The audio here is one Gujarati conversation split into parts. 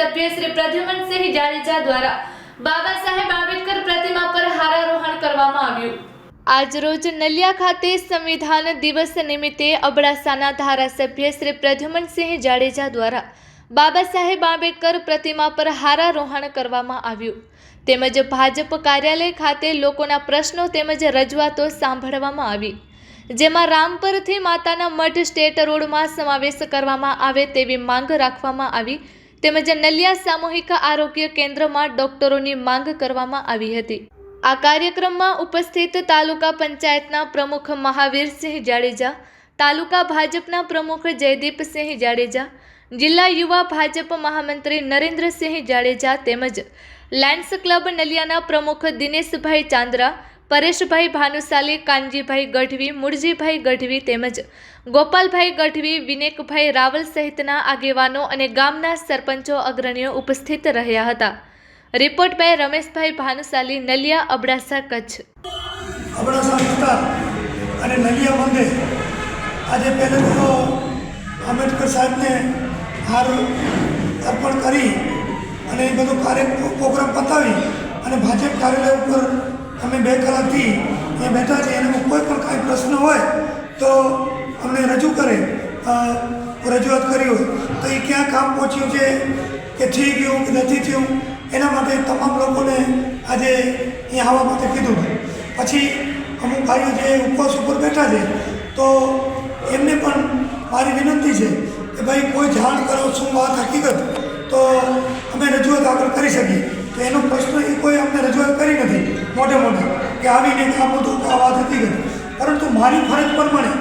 શ્રી પ્રદ્યુમનસિંહ જાડેજા દ્વારા બાબા સાહેબ આંબેડકર પ્રતિમા પર હારારોહણ કરવામાં આવ્યું. આજરોજ નલિયા ખાતે સંવિધાન દિવસ નિમિત્તે અબડાસાના ધારાસભ્ય શ્રી પ્રદ્યુમનસિંહ જાડેજા દ્વારા બાબા સાહેબ આંબેડકર પ્રતિમા પર હારારોહણ કરવામાં આવ્યું. તેમજ ભાજપ કાર્યાલય ખાતે લોકોના પ્રશ્નો તેમજ રજૂઆતો સાંભળવામાં આવી. જેમાં રામપરથી માતાના મઢ સ્ટેટ રોડમાં સમાવેશ કરવામાં આવે તેવી માંગ રાખવામાં આવી તેમજ નલિયા સામૂહિક આરોગ્ય કેન્દ્રમાં ડોક્ટરોની માંગ કરવામાં આવી હતી. આ કાર્યક્રમમાં ઉપસ્થિત તાલુકા પંચાયતના પ્રમુખ મહાવીરસિંહ જાડેજા, તાલુકા ભાજપના પ્રમુખ જયદીપસિંહ જાડેજા, જિલ્લા યુવા ભાજપ મહામંત્રી નરેન્દ્રસિંહ જાડેજા તેમજ લાયન્સ ક્લબ નલિયાના પ્રમુખ દિનેશભાઈ ચાંદ્રા પરેશભાઈ ભાનુશાલી, કાનજીભાઈ ગઢવી મૂળજીભાઈ ગઢવી તેમજ ગોપાલભાઈ ગઢવી વિનેકભાઈ રાવલ સહિતના આગેવાનો અને ગામના સરપંચો અગ્રણીઓ ઉપસ્થિત રહ્યા હતા. Report by Rameshbhai Bhanushali, Naliya Abdasa, Kutch. Abdasa વિસ્તાર અને નલિયા મંદિર આજે પહેલે તો આંબેડકર સાહેબને હાર અર્પણ કરી અને એ બધો કાર્ય પ્રોગ્રામ પતાવી અને ભાજપ કાર્યાલય ઉપર અમે બે કલાકથી અહીંયા બેઠા છીએ. અને કોઈ પણ કાંઈ પ્રશ્ન હોય તો અમને રજૂ કરે. રજૂઆત કરી હોય. તો એ ક્યાં કામ પહોંચ્યું છે કે થઈ ગયું કે નથી થયું, એના માટે તમામ લોકોને આજે અહીંયા આવવા માટે કીધું. પછી અમુક ભાઈઓ જે ઉપવાસ ઉપર બેઠા છે, તો એમને પણ મારી વિનંતી છે કે ભાઈ કોઈ જાણ કરો શું વાત હકીકત, તો અમે રજૂઆત આગળ કરી શકીએ. તો એનો પ્રશ્ન એ કોઈ અમને રજૂઆત કરી નથી, મોટે મોટે, કે આવીને કે આ બધું આ વાત હતી ગઈ પરંતુ મારી ફરજ પ્રમાણે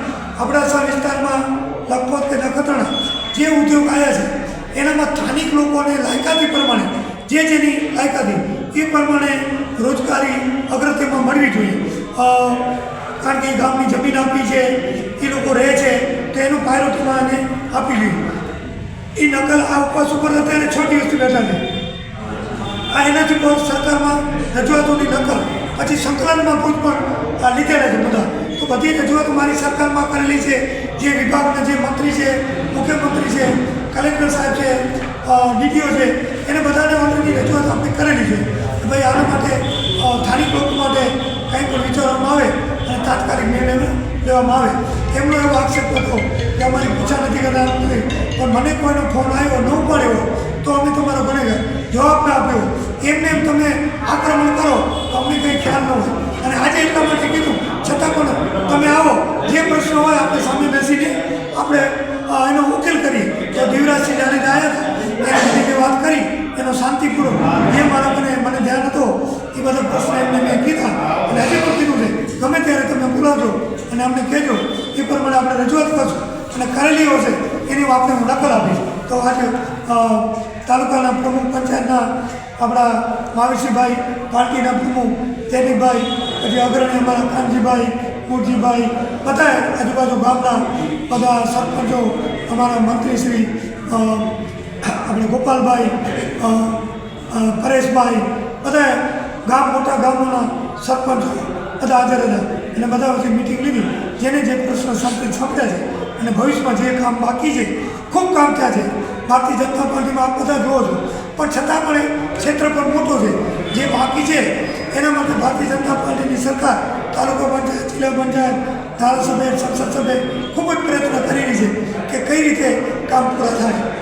અબડાસા વિસ્તારમાં લખપત કે નખત્રાણા જે ઉદ્યોગ આવ્યા છે, એનામાં સ્થાનિક લોકોને લાયકાતી પ્રમાણે, જે જેની લાયકાતી, એ પ્રમાણે રોજગારી અગ્રતામાં મળવી જોઈએ. કારણ કે ગામની જમીન આપી છે, એ લોકો રહે છે, તો એનું પાયરો એને આપી જોઈએ. એ નકલ આ ઉપવાસ ઉપર અત્યારે છ દિવસથી બેઠા છે આ એનાથી પણ સરકારમાં રજૂઆતોની નકલ. પછી સંકલનમાં કોઈ પણ લીધેલા છે બધા. તો બધી રજૂઆતો મારી સરકારમાં કરેલી છે. જે વિભાગના જે મંત્રી છે, મુખ્યમંત્રી છે, કલેક્ટર સાહેબ છે નીતિઓ છે, એને બધાને ઓલરેડી રજૂઆત આપણે કરેલી છે. ભાઈ આના માટે સ્થાનિક લોકો માટે કંઈ પણ વિચારવામાં આવે અને તાત્કાલિક નિર્ણય લેવામાં આવે. એમનો એવો આક્ષેપ હતો કે અમારી પૂછા નથી કરતા. પણ મને કોઈનો ફોન આવ્યો, ન ઉપાડ્યો તો અમે તમારો ગુનેગાર જવાબ ના આપ્યો એમને એમ તમે આક્રમણ કરો, તો અમને કંઈ ખ્યાલ ન હોય. અને આજે એટલા માટે કીધું, છતાં પણ તમે આવો, જે પ્રશ્ન હોય આપણે સામે બેસીને આપણે એનો ઉકેલ કરીએ. તો દેવરાજસિંહ જાડેજા આવ્યા હતા, એની વાત કરી, એનો શાંતિપૂર્વક, જે મારા મને મને ધ્યાન હતો, એ બધા પ્રશ્ન એમને મેં કીધા. અને હજી પણ કીધું છે, ગમે ત્યારે તમે બોલાવજો અને અમને કહેજો, એ પ્રમાણે આપણે રજૂઆત કરશું. અને કરેલી હશે એની આપણે હું નકલ આપીશ. તો આજે તાલુકાના પ્રમુખ પંચાયતના આપણા મહાવીરસિંહભાઈ પાર્ટીના પ્રમુખ, તેનીભાઈ, પછી અગ્રણી અમારા કાનજીભાઈ મુરજીભાઈ બધા આજુબાજુ ગામના બધા સરપંચો, અમારા મંત્રીશ્રી આપણે ગોપાલભાઈ પરેશભાઈ બધા ગામ, મોટા ગામોના સરપંચો બધા હાજર હતા. અને બધા વચ્ચે મિટિંગ લીધી. જેને જે પ્રશ્ન સાંભળી સોંપ્યા છે અને ભવિષ્યમાં જે કામ બાકી છે, ખૂબ કામ થયા છે. ભારતીય જનતા પાર્ટીમાં આપ બધા જુઓ છો. પણ છતાં પણ એ ક્ષેત્ર પણ મોટો છે. જે બાકી છે, એના માટે ભારતીય જનતા પાર્ટીની સરકાર, તાલુકા પંચાયત, જિલ્લા પંચાયત, ધારાસભ્ય, સંસદ સભ્ય ખૂબ જ પ્રયત્ન કરી રહી છે કે કઈ રીતે કામ પૂરા થાય.